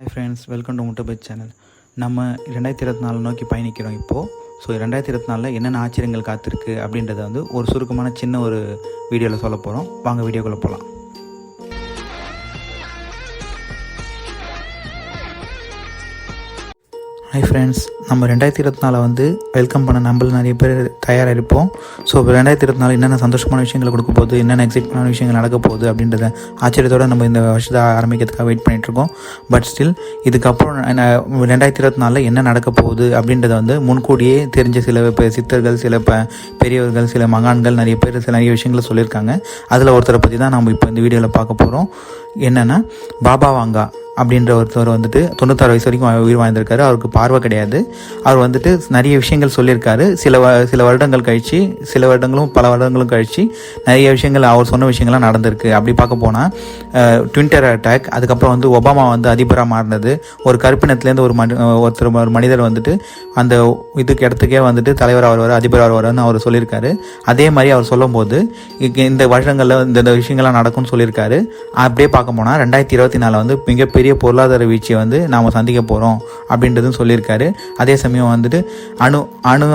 Hi friends welcome to முட்டை channel நம்ம ரெண்டாயிரத்தி இருபத்தி நாலு நோக்கி பயணிக்கிறோம் இப்போது ஸோ ரெண்டாயிரத்தி இருபத்தி நாலில் என்னென்ன ஆச்சரியங்கள் காத்திருக்கு அப்படின்றத வந்து ஒரு சுருக்கமான சின்ன ஒரு வீடியோவில் சொல்ல போகிறோம் வாங்க வீடியோக்குள்ளே போகலாம் ஹாய் ஃப்ரெண்ட்ஸ் நம்ம ரெண்டாயிரத்தி இருபத்தி நாலு வந்து வெல்கம் பண்ண நம்மள நிறைய பேர் தயாராக இருப்போம் ஸோ இப்போ ரெண்டாயிரத்தி இருபத்தி நாலு என்னென்ன சந்தோஷமான விஷயங்களை கொடுக்க போகுது என்னென்ன எக்ஸைட்மெண்டான விஷயங்கள் நடக்க போகுது அப்படின்றத ஆச்சரியத்தோடு நம்ம இந்த வருஷத்தை ஆரம்பிக்கிறதுக்காக வெயிட் பண்ணிகிட்ருக்கோம் பட் ஸ்டில் இதுக்கப்புறம் என்ன- ரெண்டாயிரத்தி இருபத்தி நாலில் என்ன நடக்க போகுது அப்படின்றத வந்து முன்கூடியே தெரிஞ்ச சில ப- சித்தர்கள் சில ப பெரியவர்கள் சில மகான்கள் நிறைய பேர் சில நிறைய விஷயங்களை சொல்லியிருக்காங்க. அதில் ஒருத்தரை பற்றி தான் நம்ம இப்போ இந்த வீடியோவில் பார்க்க போகிறோம் என்னென்னா பாபா வாங்கா. அப்படின்ற ஒருத்தர் வந்துட்டு தொண்ணூத்தாறு வயசு வரைக்கும் உயிர் வாழ்ந்திருக்காரு. அவருக்கு பார்வை கிடையாது. அவர் வந்துட்டு நிறைய விஷயங்கள் சொல்லியிருக்காரு. சில வ சில வருடங்கள் கழிச்சு சில வருடங்களும் பல வருடங்களும் கழிச்சு நிறைய விஷயங்கள் அவர் சொன்ன விஷயங்கள்லாம் நடந்திருக்கு. அப்படி பார்க்க போனால் ட்வின்டர் அட்டாக் அதுக்கப்புறம் வந்து ஒபாமா வந்து அதிபராக மாறினது. ஒரு கருப்பினத்துலேருந்து ஒரு மனி ஒருத்தர் ஒரு மனிதர் வந்துட்டு அந்த இதுக்கு இடத்துக்கே வந்துட்டு தலைவர் வருவார் அதிபர் வருவார்னு அவர் சொல்லியிருக்காரு. அதே மாதிரி அவர் சொல்லும்போது இங்க இந்த வருடங்களில் இந்த விஷயங்கள்லாம் நடக்கும்னு சொல்லியிருக்காரு. அப்படியே பார்க்க போனால் ரெண்டாயிரத்தி இருபத்தி நாலில் வந்து மிகப்பெரிய பெரிய பொருளாதார வீழ்ச்சியை வந்து நாம் சந்திக்க போகிறோம் அப்படின்றதும் சொல்லியிருக்காரு. அதே சமயம் வந்துட்டு அணு அணு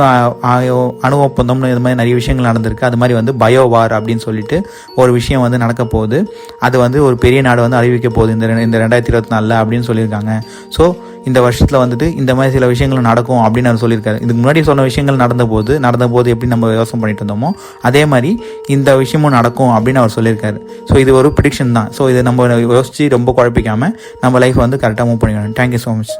ஆயோ- அணு ஒப்பந்தம்னு இது மாதிரி நிறைய விஷயங்கள் நடந்திருக்கு. அது மாதிரி வந்து பயோ வார் அப்படின்னு சொல்லிட்டு ஒரு விஷயம் வந்து நடக்க போகுது. அது வந்து ஒரு பெரிய நாடு வந்து அறிவிக்க போகுது இந்த இந்த ரெண்டாயிரத்தி இருபத்தி நாலில் அப்படின்னு சொல்லியிருக்காங்க. ஸோ இந்த வருஷத்தில் வந்துட்டு இந்த மாதிரி சில விஷயங்கள் நடக்கும் அப்படின்னு அவர் சொல்லியிருக்காரு. இதுக்கு முன்னாடி சொன்ன விஷயங்கள் நடந்த போது நடந்த போது எப்படி நம்ம யோசனை பண்ணிட்டு இருந்தோமோ அதே மாதிரி இந்த விஷயமும் நடக்கும் அப்படின்னு அவர் சொல்லியிருக்காரு. ஸோ இது ஒரு ப்ரிடிக்ஷன் தான். ஸோ இதை நம்ம யோசிச்சு ரொம்ப குழப்பிக்காம நம்ம லைஃப் வந்து கரெக்டாக மூவ் பண்ணிக்கணும். Thank you so much